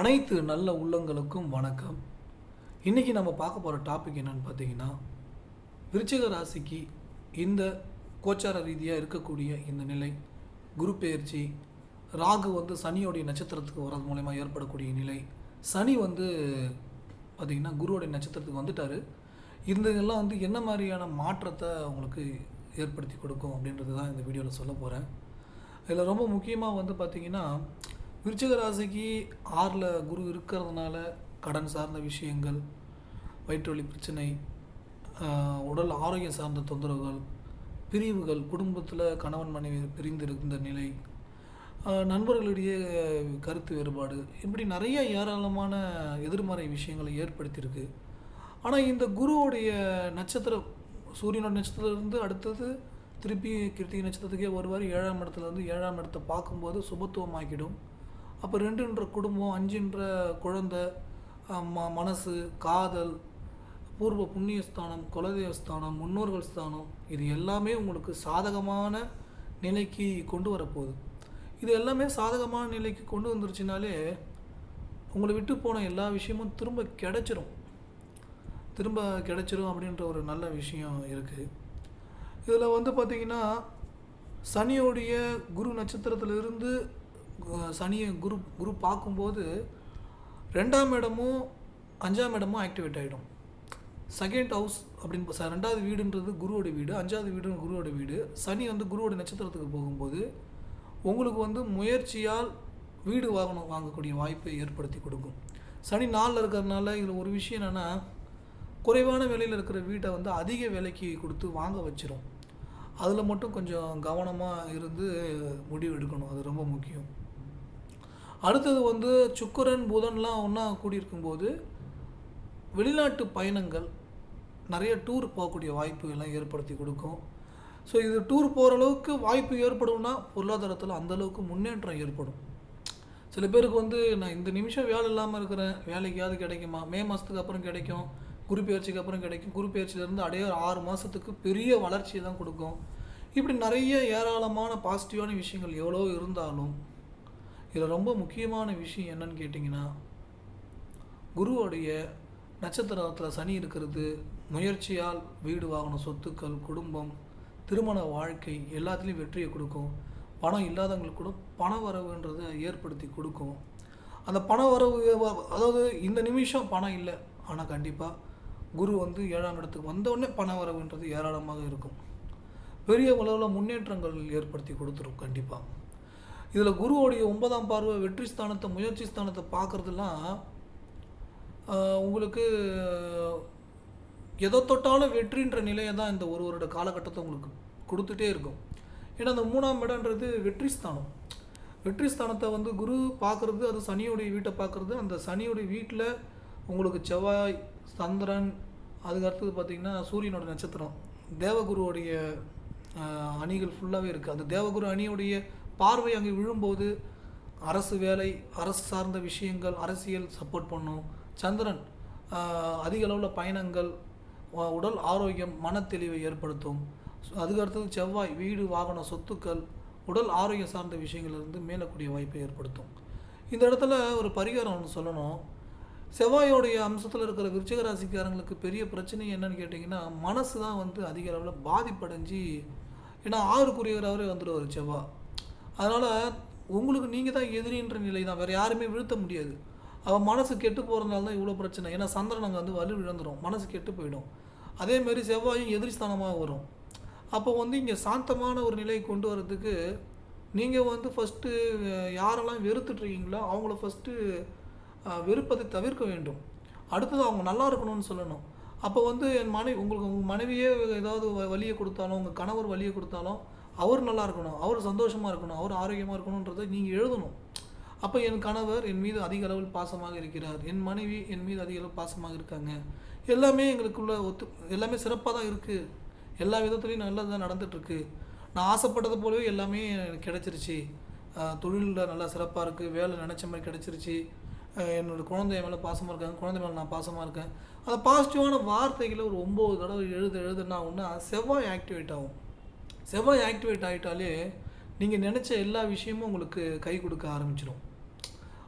அனைத்து நல்ல உள்ளங்களுக்கும் வணக்கம். இன்றைக்கி நம்ம பார்க்க போகிற டாபிக் என்னென்னு பார்த்தீங்கன்னா விருச்சிக ராசிக்கு இந்த கோச்சார ரீதியாக இருக்கக்கூடிய இந்த நிலை குரு பெயர்ச்சி ராகு வந்து சனியோடைய நட்சத்திரத்துக்கு வர்றது மூலயமா ஏற்படக்கூடிய நிலை சனி வந்து பார்த்திங்கன்னா குருவோடைய நட்சத்திரத்துக்கு வந்துட்டார். இந்த இதெல்லாம் வந்து என்ன மாதிரியான மாற்றத்தை உங்களுக்கு ஏற்படுத்தி கொடுக்கும் அப்படின்றது தான் இந்த வீடியோவில் சொல்ல போகிறேன் இதில் ரொம்ப முக்கியமாக வந்து பார்த்திங்கன்னா விருச்சக ராசிக்கு ஆறில் குரு இருக்கிறதுனால கடன் சார்ந்த விஷயங்கள் வயிற்று வலி பிரச்சனை உடல் ஆரோக்கியம் சார்ந்த தொந்தரவுகள் பிரிவுகள் குடும்பத்தில் கணவன் மனைவி பிரிந்து இருந்த நிலை நண்பர்களிடையே கருத்து வேறுபாடு இப்படி நிறைய ஏராளமான எதிர்மறை விஷயங்களை ஏற்படுத்தியிருக்கு. ஆனால் இந்த குருவுடைய நட்சத்திரம் சூரியனோட நட்சத்திரத்திலிருந்து அடுத்தது திருப்பி கிருத்திகை நட்சத்திரத்துக்கே வருவார். ஏழாம் இடத்துல இருந்து ஏழாம் இடத்தை பார்க்கும்போது சுபத்துவம் ஆகிடும் அப்போ ரெண்டுன்ற குடும்பம் அஞ்சுன்ற குழந்தை ம மனசு காதல் பூர்வ புண்ணிய ஸ்தானம் குலதெய்வ ஸ்தானம் முன்னோர்கள் ஸ்தானம் இது எல்லாமே உங்களுக்கு சாதகமான நிலைக்கு கொண்டு வரப்போகுது. இது எல்லாமே சாதகமான நிலைக்கு கொண்டு வந்துருச்சுனாலே உங்களை விட்டு போன எல்லா விஷயமும் திரும்ப கிடச்சிரும். திரும்ப கிடச்சிரும் அப்படின்ற ஒரு நல்ல விஷயம் இருக்குது இதில் வந்து பார்த்திங்கன்னா சனியோடைய குரு நட்சத்திரத்திலிருந்து சனியை குரு குரு பார்க்கும்போது ரெண்டாம் இடமும் அஞ்சாம் இடமும் ஆக்டிவேட் ஆகிடும் செகண்ட் ஹவுஸ் அப்படின்னு ரெண்டாவது வீடுன்றது குருவோட வீடு அஞ்சாவது வீடுன்னு குருவோட வீடு. சனி வந்து குருவோட நட்சத்திரத்துக்கு போகும்போது உங்களுக்கு வந்து முயற்சியால் வீடு வாங்கணும் வாங்கக்கூடிய வாய்ப்பை ஏற்படுத்தி கொடுக்கும். சனி நாளில் இருக்கிறதுனால இதில் ஒரு விஷயம் என்னென்னா குறைவான விலையில் இருக்கிற வீட்டை வந்து அதிக விலைக்கு கொடுத்து வாங்க வச்சிரும். அதில் மட்டும் கொஞ்சம் கவனமாக இருந்து முடிவு எடுக்கணும். அது ரொம்ப முக்கியம். அடுத்தது வந்து சுக்கரன் புதன்லாம் ஒன்றா கூடியிருக்கும்போது வெளிநாட்டு பயணங்கள் நிறைய டூர் போகக்கூடிய வாய்ப்புகள்லாம் ஏற்படுத்தி கொடுக்கும். ஸோ இது டூர் போகிற அளவுக்கு வாய்ப்பு ஏற்படும்னா பொருளாதாரத்தில் அந்தளவுக்கு முன்னேற்றம் ஏற்படும். சில பேருக்கு வந்து நான் இந்த நிமிஷம் வேலை இல்லாமல் இருக்கிறேன். வேலைக்காவது கிடைக்குமா? மே மாதத்துக்கு அப்புறம் கிடைக்கும். குரு அப்புறம் கிடைக்கும். குரு அடைய ஆறு மாதத்துக்கு பெரிய வளர்ச்சியை தான் கொடுக்கும். இப்படி நிறைய ஏராளமான பாசிட்டிவான விஷயங்கள் எவ்வளோ இருந்தாலும் இதில் ரொம்ப முக்கியமான விஷயம் என்னன்னு கேட்டிங்கன்னா குருவோடைய நட்சத்திரத்தில் சனி இருக்கிறது முயற்சியால் வீடு வாகனம் சொத்துக்கள் குடும்பம் திருமண வாழ்க்கை எல்லாத்துலேயும் வெற்றியை கொடுக்கும். பணம் இல்லாதவங்களுக்கு கூட பண வரவுன்றதை ஏற்படுத்தி கொடுக்கும். அந்த பண வரவு அதாவது இந்த நிமிஷம் பணம் இல்லை ஆனால் கண்டிப்பாக குரு வந்து ஏழாம் இடத்துக்கு வந்தவுடனே பண வரவுன்றது ஏராளமாக இருக்கும். பெரிய அளவில் முன்னேற்றங்கள் ஏற்படுத்தி கொடுத்துரும் கண்டிப்பாக இதில் குருவோடைய ஒன்பதாம் பார்வை வெற்றி ஸ்தானத்தை முயற்சி ஸ்தானத்தை பார்க்குறதுலாம் உங்களுக்கு எதை தொட்டாலும் வெற்றின்ற நிலையை தான் இந்த ஒரு வருட காலகட்டத்தை உங்களுக்கு கொடுத்துட்டே இருக்கும். ஏன்னா அந்த மூணாம் இடம்ன்றது வெற்றி ஸ்தானம். வெற்றி ஸ்தானத்தை வந்து குரு பார்க்குறது அது சனியோடைய வீட்டை பார்க்குறது. அந்த சனியோடைய வீட்டில் உங்களுக்கு செவ்வாய் சந்திரன் அதுக்கு அடுத்தது பார்த்திங்கன்னா சூரியனோட நட்சத்திரம். தேவகுருவோடைய அணிகள் ஃபுல்லாகவே இருக்குது அந்த தேவகுரு அணியோடைய பார்வை அங்கே விழும்போது அரசு வேலை அரசு சார்ந்த விஷயங்கள் அரசியல் சப்போர்ட் பண்ணும். சந்திரன் அதிக அளவில் பயணங்கள் உடல் ஆரோக்கியம் மனத்தெளிவை ஏற்படுத்தும். அதுக்கடுத்தது அதுக்கு அடுத்தது செவ்வாய் வீடு வாகனம் சொத்துக்கள் உடல் ஆரோக்கியம் சார்ந்த விஷயங்கள் இருந்து மேலக்கூடிய வாய்ப்பை ஏற்படுத்தும். இந்த இடத்துல ஒரு பரிகாரம் ஒன்று சொல்லணும். செவ்வாயோடைய அம்சத்தில் இருக்கிற விருச்சிக ராசிக்காரங்களுக்கு பெரிய பிரச்சனை என்னன்னு கேட்டிங்கன்னா மனசு தான் வந்து அதிக அளவில் பாதிப்படைஞ்சு ஏன்னா ஆறுக்குரியவராகவே வந்துடுவார் செவ்வாய் அதனால் உங்களுக்கு நீங்கள் தான் எதிரின்ற நிலை தான் வேறு யாருமே வீழ்த்த முடியாது. அவன் மனசு கெட்டு போகிறதுனால தான் இவ்வளோ பிரச்சனை. ஏன்னா சந்திரன் அங்கே வந்து வலு இழந்துடும் மனசு கெட்டு போயிடும். அதேமாரி செவ்வாயும் எதிரிஸ்தானமாக வரும். அப்போ வந்து இங்கே சாந்தமான ஒரு நிலையை கொண்டு வரதுக்கு நீங்கள் வந்து ஃபஸ்ட்டு யாரெல்லாம் வெறுத்துட்ருக்கீங்களோ அவங்கள ஃபஸ்ட்டு வெறுப்பதை தவிர்க்க வேண்டும். அடுத்தது அவங்க நல்லா இருக்கணும்னு சொல்லணும். அப்போ வந்து என் மனைவி உங்களுக்கு உங்கள் மனைவியே ஏதாவது வ- வலியை கொடுத்தாலும் உங்கள் கணவர் வழியை கொடுத்தாலும் அவர் நல்லா இருக்கணும் அவர் சந்தோஷமாக இருக்கணும் அவர் ஆரோக்கியமாக இருக்கணுன்றதை நீங்கள் எழுதணும். அப்போ என் கணவர் என் மீது அதிக அளவில் பாசமாக இருக்கிறார். என் மனைவி என் மீது அதிக அளவு பாசமாக இருக்காங்க. எல்லாமே எங்களுக்குள்ள ஒத்து எல்லாமே சிறப்பாக தான் இருக்குது எல்லா விதத்துலையும் நல்லது தான் நடந்துகிட்ருக்கு நான் ஆசைப்பட்டது போலவே எல்லாமே எனக்கு கிடச்சிருச்சு. தொழிலில் நல்லா சிறப்பாக இருக்குது வேலை நினச்ச மாதிரி கிடச்சிருச்சு. என்னோடய என்னோட குழந்தை என் மேலே பாசமாக இருக்காங்க. குழந்தை மேலே நான் பாசமாக இருக்கேன். அந்த பாசிட்டிவான வார்த்தைகளை ஒரு ஒம்பது தடவை எழுத எழுதுனா ஒன்று செவ்வாய் ஆக்டிவேட் ஆகும். செவ்வாய் ஆக்டிவேட் ஆகிட்டாலே நீங்கள் நினச்ச எல்லா விஷயமும் உங்களுக்கு கை கொடுக்க ஆரம்பிச்சிடும்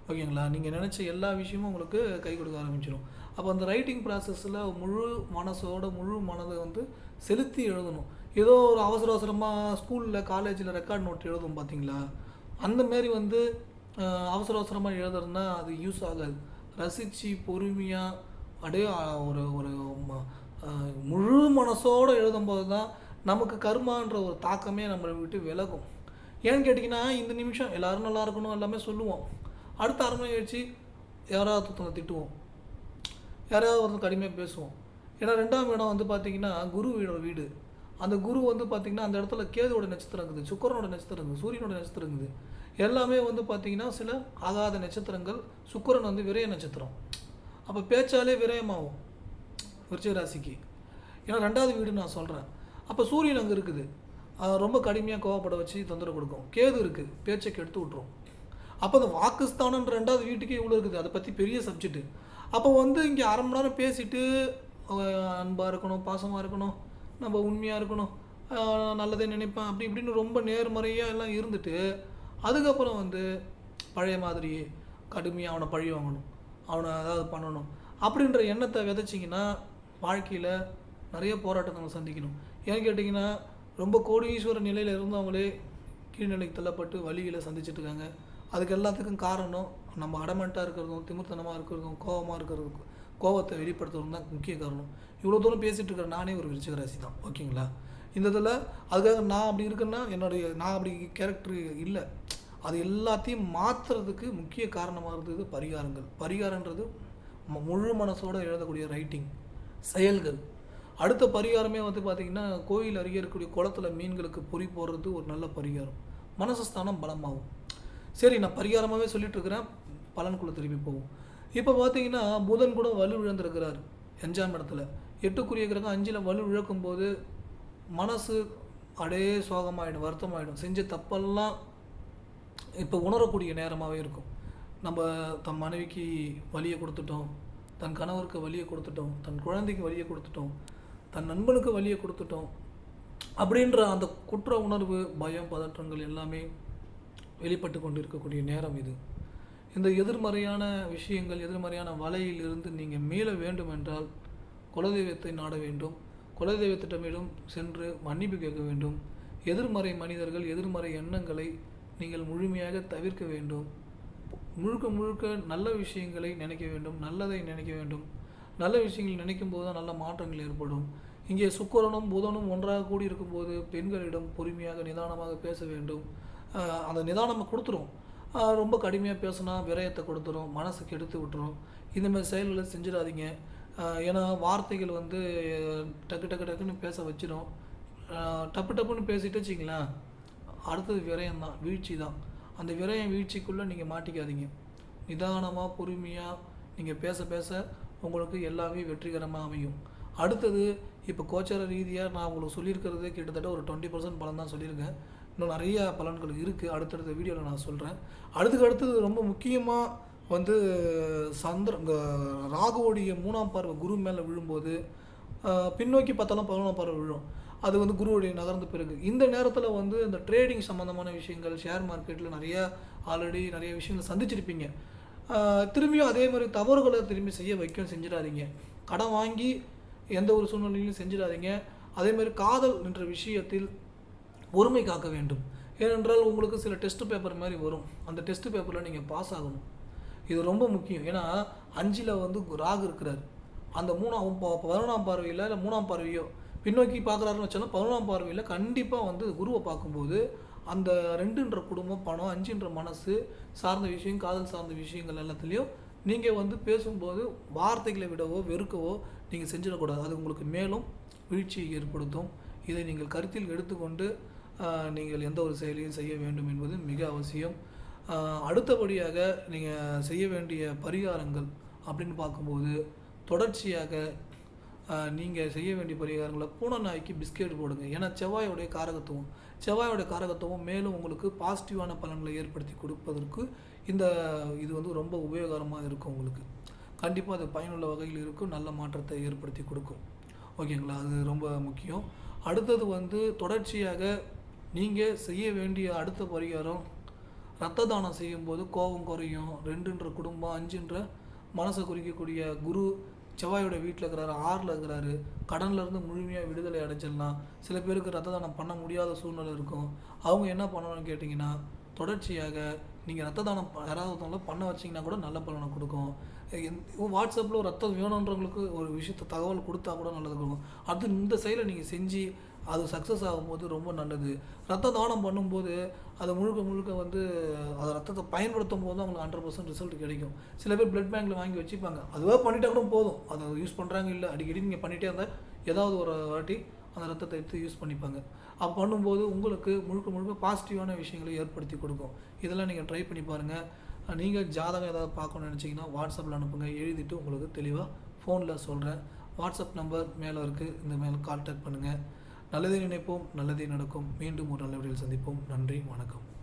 ஓகேங்களா? நீங்கள் நினச்ச எல்லா விஷயமும் உங்களுக்கு கை கொடுக்க ஆரம்பிச்சிடும் அப்போ அந்த ரைட்டிங் ப்ராசஸில் முழு மனசோட முழு மனதை வந்து செலுத்தி எழுதணும். ஏதோ ஒரு அவசர அவசரமாக ஸ்கூலில் காலேஜில் ரெக்கார்ட் நோட் எழுதும் பார்த்தீங்களா அந்த மாரி வந்து அவசர அவசரமாக எழுதுறதுனா அது யூஸ் ஆகாது. ரசித்து பொறுமையாக அப்படியே ஒரு ஒரு ம- முழு மனசோடு எழுதும்போது தான் நமக்கு கர்மான்ற ஒரு தாக்கமே நம்மளை விட்டு விலகும். ஏன்னு கேட்டிங்கன்னா இந்த நிமிஷம் எல்லோரும் நல்லா இருக்கணும் எல்லாமே சொல்லுவோம். அடுத்த அரை மணி கழிச்சு யாராவது ஒருத்தவங்க திட்டுவோம். யாராவது ஒருத்தவங்க கடுமையாக பேசுவோம். ஏன்னா ரெண்டாம் இடம் வந்து பார்த்தீங்கன்னா வீடோட வீடு. அந்த குரு வந்து பார்த்திங்கன்னா அந்த இடத்துல கேதுவோட நட்சத்திரம் இருக்குது சுக்கரனோட நட்சத்திரம் இருக்குது சூரியனோட நட்சத்திரம் இருக்குது. எல்லாமே வந்து பார்த்திங்கன்னா சில ஆகாத நட்சத்திரங்கள் சுக்கிரன் வந்து விரய நட்சத்திரம். அப்போ பேச்சாலே விரயமாகும் விருச்சிக ராசிக்கு. ஏன்னா ரெண்டாவது வீடு நான் சொல்கிறேன் அப்போ சூரியன் அங்கே இருக்குது. அதை ரொம்ப கடுமையாக கோவப்பட வச்சு தொந்தரவு கொடுக்கும். கேது இருக்குது பேச்சை கெடுத்து விட்ரும் அப்போ அந்த வாக்குஸ்தானன்ற ரெண்டாவது வீட்டுக்கே இவ்வளோ இருக்குது. அதை பற்றி பெரிய சப்ஜெக்ட்டு அப்போ வந்து இங்கே அரை மணி நேரம் பேசிட்டு அன்பாக இருக்கணும் பாசமாக இருக்கணும் நம்ம உண்மையாக இருக்கணும் நல்லதே நினைப்பேன் அப்படி இப்படின்னு ரொம்ப நேர்மறையாக எல்லாம் இருந்துட்டு அதுக்கப்புறம் வந்து பழைய மாதிரி கடுமையாக அவனை பழி வாங்கணும். அவனை ஏதாவது பண்ணணும். அப்படின்ற எண்ணத்தை விதைச்சிங்கன்னா வாழ்க்கையில் நிறைய போராட்டங்களை சந்திக்கணும். ஏன்னு கேட்டிங்கன்னா ரொம்ப கோடீஸ்வர நிலையில் இருந்தவங்களே கீழ்நிலைக்கு தள்ளப்பட்டு வழிகளை சந்திச்சிட்டு இருக்காங்க. அதுக்கு எல்லாத்துக்கும் காரணம் நம்ம அடமெண்ட்டாக இருக்கிறதும் திமிர்த்தனமாக இருக்கிறதும் கோவமாக இருக்கிறதுக்கும் கோவத்தை வெளிப்படுத்துறதும் தான் முக்கிய காரணம். இவ்வளோ தூரம் பேசிகிட்டு இருக்கிற நானே ஒரு விருச்சிக ராசி தான் ஓகேங்களா? இந்த இதில் அதுக்காக நான் அப்படி இருக்கேன்னா என்னுடைய நான் அப்படி கேரக்டர் இல்லை. அது எல்லாத்தையும் மாற்றுறதுக்கு முக்கிய காரணமாக இருந்தது பரிகாரங்கள். பரிகாரன்றது முழு மனசோடு எழுதக்கூடிய ரைட்டிங் செயல்கள். அடுத்த பரிகாரமே வந்து பார்த்திங்கன்னா கோயில் அருகே இருக்கக்கூடிய குளத்துல மீன்களுக்கு பொறி போடுறது ஒரு நல்ல பரிகாரம். மனசஸ்தானம் பலமாகும். சரி நான் பரிகாரமாகவே சொல்லிகிட்ருக்கிறேன் இருக்கிறேன் திரும்பி போவோம். இப்போ பார்த்தீங்கன்னா புதன் கூட வலு இழந்திருக்கிறார் அஞ்சாம் இடத்துல. எட்டுக்குரிய கிரகம் அஞ்சில் வலு இழக்கும் போது மனசு அடே சோகமாயிடும் வருத்தமாயிடும். செஞ்ச தப்பெல்லாம் இப்போ உணரக்கூடிய நேரமாகவே இருக்கும். நம்ம தன் மனைவிக்கு வலியை கொடுத்துட்டோம் தன் கணவருக்கு வலியை கொடுத்துட்டோம் தன் குழந்தைக்கு வலியை கொடுத்துட்டோம். தன் நண்பனுக்கு வழியை கொடுத்துட்டோம் அப்படின்ற அந்த குற்ற உணர்வு பயம் பதற்றங்கள் எல்லாமே வெளிப்பட்டு கொண்டிருக்கக்கூடிய நேரம் இது. இந்த எதிர்மறையான விஷயங்கள் எதிர்மறையான வலையில் இருந்து நீங்கள் மீள வேண்டும் என்றால் குலதெய்வத்தை நாட வேண்டும். குலதெய்வத்திடமிடம் சென்று மன்னிப்பு கேட்க வேண்டும். எதிர்மறை மனிதர்கள் எதிர்மறை எண்ணங்களை நீங்கள் முழுமையாக தவிர்க்க வேண்டும். முழுக்க முழுக்க நல்ல விஷயங்களை நினைக்க வேண்டும். நல்லதை நினைக்க வேண்டும். நல்ல விஷயங்கள் நினைக்கும் போது தான் நல்ல மாற்றங்கள் ஏற்படும். இங்கே சுக்கரனும் புதனும் ஒன்றாக கூடி இருக்கும்போது பெண்களிடம் பொறுமையாக நிதானமாக பேச வேண்டும். அந்த நிதானம் கொடுத்துரும். ரொம்ப கடுமையாக பேசினா விரயத்தை கொடுத்துரும் மனசு கெடுத்து விட்டுரும். இந்தமாதிரி செயல்களை செஞ்சிடாதீங்க. ஏன்னா வார்த்தைகள் வந்து டக்கு டக்கு டக்குன்னு பேச வச்சிடும் டப்பு டப்புன்னு பேசிட்டு வச்சிங்களேன் அடுத்தது விரயம் தான் வீழ்ச்சி தான். அந்த விரயம் வீழ்ச்சிக்குள்ளே நீங்கள் மாட்டிக்காதீங்க. நிதானமாக பொறுமையாக நீங்கள் பேச பேச உங்களுக்கு எல்லாமே வெற்றிகரமாக அமையும். அடுத்தது இப்போ கோச்சார ரீதியாக நான் உங்களுக்கு சொல்லியிருக்கிறது கிட்டத்தட்ட ஒரு டுவெண்ட்டி பர்சன்ட் பலன் தான் சொல்லியிருக்கேன். இன்னும் நிறைய பலன்கள் இருக்குது அடுத்தடுத்த வீடியோவில் நான் சொல்கிறேன் அடுத்துக்கு அடுத்தது ரொம்ப முக்கியமாக வந்து சந்திர ராகுவோடைய மூணாம் பார்வை குரு மேலே விழும்போது பின்னோக்கி பார்த்தாலும் பதினொன்றாம் பார்வை விழும். அது வந்து குருவுடைய நகர்ந்த பிறகு. இந்த நேரத்தில் வந்து இந்த ட்ரேடிங் சம்மந்தமான விஷயங்கள் ஷேர் மார்க்கெட்டில் நிறைய ஆல்ரெடி நிறைய விஷயங்கள் சந்திச்சிருப்பீங்க. திரும்பியும் அதே மாதிரி தவறுகளை திரும்பி செய்ய வைக்கும் செஞ்சிடாதீங்க. கடன் வாங்கி எந்த ஒரு சூழ்நிலையிலும் செஞ்சிடாதீங்க. அதே மாதிரி காதல் என்ற விஷயத்தில் ஒருமை காக்க வேண்டும். ஏனென்றால் உங்களுக்கு சில டெஸ்ட் பேப்பர் மாதிரி வரும். அந்த டெஸ்ட் பேப்பரில் நீங்கள் பாஸ் ஆகணும். இது ரொம்ப முக்கியம். ஏன்னா அஞ்சில் வந்து ராகு இருக்கிறார். அந்த மூணாம் ப- பதினொன்றாம் பார்வையில் இல்லை மூணாம் பார்வையோ பின்னோக்கி பார்க்குறாருன்னு வச்சாலும் பதினொன்றாம் பார்வையில் கண்டிப்பாக வந்து குருவை பார்க்கும்போது அந்த ரெண்டுன்ற குடும்பம் பணம் அஞ்சுன்ற மனசு சார்ந்த விஷயம் காதல் சார்ந்த விஷயங்கள் எல்லாத்துலேயும் நீங்கள் வந்து பேசும்போது வார்த்தைகளை விடவோ வெறுக்கவோ நீங்கள் செஞ்சிடக்கூடாது. அது உங்களுக்கு மேலும் வீழ்ச்சியை ஏற்படுத்தும். இதை நீங்கள் கருத்தில் எடுத்துக்கொண்டு நீங்கள் எந்த ஒரு செயலையும் செய்ய வேண்டும் என்பது மிக அவசியம். அடுத்தபடியாக நீங்கள் செய்ய வேண்டிய பரிகாரங்கள் அப்படின்னு பார்க்கும்போது தொடர்ச்சியாக நீங்கள் செய்ய வேண்டிய பரிகாரங்களை பூனை நாய்க்கு பிஸ்கெட் போடுங்க. ஏன்னா செவ்வாயோடைய காரகத்துவம். செவ்வாயோடைய காரகத்துவம் மேலும் உங்களுக்கு பாசிட்டிவான பலன்களை ஏற்படுத்தி கொடுப்பதற்கு இந்த இது வந்து ரொம்ப உபயோகரமாக இருக்கும் உங்களுக்கு. கண்டிப்பாக அது பயனுள்ள வகையில் இருக்கும். நல்ல மாற்றத்தை ஏற்படுத்தி கொடுக்கும். ஓகேங்களா? அது ரொம்ப முக்கியம். அடுத்தது வந்து தொடர்ச்சியாக நீங்கள் செய்ய வேண்டிய அடுத்த பரிகாரம் ரத்த தானம் செய்யும்போது கோபம் குறையும். ரெண்டுன்ற குடும்பம் அஞ்சுன்ற மனசை குறிக்கக்கூடிய குரு செவ்வாயோட வீட்டில் இருக்கிறாரு ஆறில் இருக்கிறாரு கடன்லேருந்து முழுமையாக விடுதலை அடைச்சிடலாம் சில பேருக்கு ரத்த தானம் பண்ண முடியாத சூழ்நிலை இருக்கும். அவங்க என்ன பண்ணணும்னு கேட்டிங்கன்னா தொடர்ச்சியாக நீங்கள் ரத்த தானம் யாராவது ஒருத்தவங்கள பண்ண வச்சிங்கன்னா கூட நல்ல பலனை கொடுக்கும். வாட்ஸ்அப்பில் ரத்தம் வேணுன்றவங்களுக்கு ஒரு விஷயத்த தகவல் கொடுத்தா கூட நல்லது கொடுக்கும். அது இந்த செயலை நீங்கள் செஞ்சு அது சக்ஸஸ் ஆகும்போது ரொம்ப நல்லது. ரத்த தானம் பண்ணும்போது அதை முழுக்க முழுக்க வந்து அதை ரத்தத்தை பயன்படுத்தும் போது அவங்களுக்கு ஹண்ட்ரட் பர்சன்ட் ரிசல்ட் கிடைக்கும். சில பேர் பிளட் பேங்க்கில் வாங்கி வச்சுப்பாங்க. அதுவாக பண்ணிட்டா கூட போதும். அதை யூஸ் பண்ணுறாங்க இல்லை அடிக்கடி நீங்கள் பண்ணிகிட்டே இருந்தால் ஏதாவது ஒரு வாட்டி அந்த ரத்தத்தை எடுத்து யூஸ் பண்ணிப்பாங்க. அப்போ பண்ணும்போது உங்களுக்கு முழுக்க முழுக்க பாசிட்டிவான விஷயங்களை ஏற்படுத்தி கொடுக்கும். இதெல்லாம் நீங்கள் ட்ரை பண்ணி பாருங்கள் நீங்கள் ஜாதகம் ஏதாவது பார்க்கணும்னு நினச்சிங்கன்னா வாட்ஸ்அப்பில் அனுப்புங்க. எழுதிட்டு உங்களுக்கு தெளிவாக ஃபோனில் சொல்கிறேன் வாட்ஸ்அப் நம்பர் மேலே இருக்குது இந்த மேலே கான்டாக்ட் பண்ணுங்கள் நல்லதை நினைப்போம் நல்லதே நடக்கும். மீண்டும் ஒரு நல்ல விடையில் சந்திப்போம். நன்றி வணக்கம்.